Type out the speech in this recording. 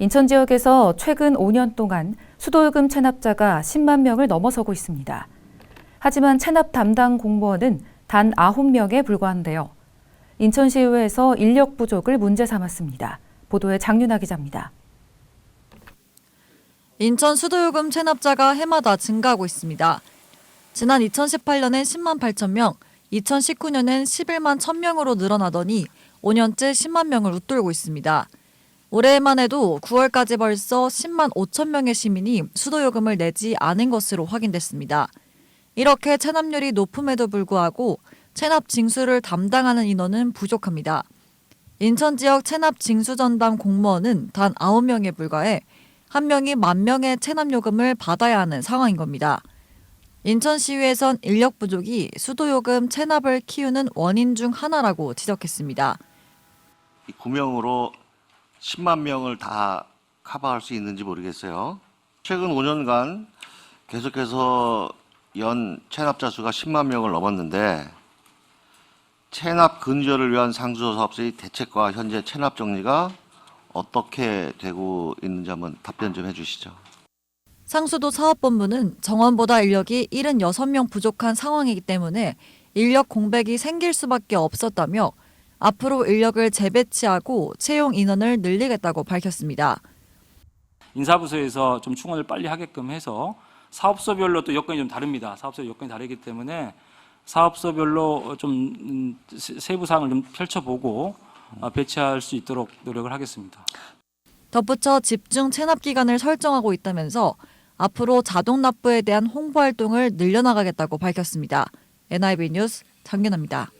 인천 지역에서 최근 5년 동안 수도요금 체납자가 10만 명을 넘어서고 있습니다. 하지만 체납 담당 공무원은 단 9명에 불과한데요. 인천시의회에서 인력 부족을 문제 삼았습니다. 보도에 장윤아 기자입니다. 인천 수도요금 체납자가 해마다 증가하고 있습니다. 지난 2018년엔 10만 8천 명, 2019년엔 11만 1천 명으로 늘어나더니 5년째 10만 명을 웃돌고 있습니다. 올해만 해도 9월까지 벌써 10만 5천 명의 시민이 수도요금을 내지 않은 것으로 확인됐습니다. 이렇게 체납률이 높음에도 불구하고 체납 징수를 담당하는 인원은 부족합니다. 인천 지역 체납 징수 전담 공무원은 단 9명에 불과해 한 명이 만 명의 체납 요금을 받아야 하는 상황인 겁니다. 인천시의회선 인력 부족이 수도요금 체납을 키우는 원인 중 하나라고 지적했습니다. 이 구명으로 10만 명을 다 커버할 수 있는지 모르겠어요. 최근 5년간 계속해서 연 체납자 수가 10만 명을 넘었는데 체납 근절을 위한 상수도 사업소의 대책과 현재 체납 정리가 어떻게 되고 있는지 한번 답변 좀 해주시죠. 상수도 사업본부는 정원보다 인력이 76명 부족한 상황이기 때문에 인력 공백이 생길 수밖에 없었다며 앞으로 인력을 재배치하고 채용 인원을 늘리겠다고 밝혔습니다. 인사부서에서 좀 충원을 빨리 하게끔 해서 사업소별로 또 여건이 좀 다릅니다. 사업소 여건이 다르기 때문에 사업소별로 좀 음, 세- 세부 사항을 좀 펼쳐보고 어, 배치할 수 있도록 노력을 하겠습니다. 덧붙여 집중 체납 기간을 설정하고 있다면서 앞으로 자동 납부에 대한 홍보 활동을 늘려나가겠다고 밝혔습니다. NIB 뉴스 장윤아입니다.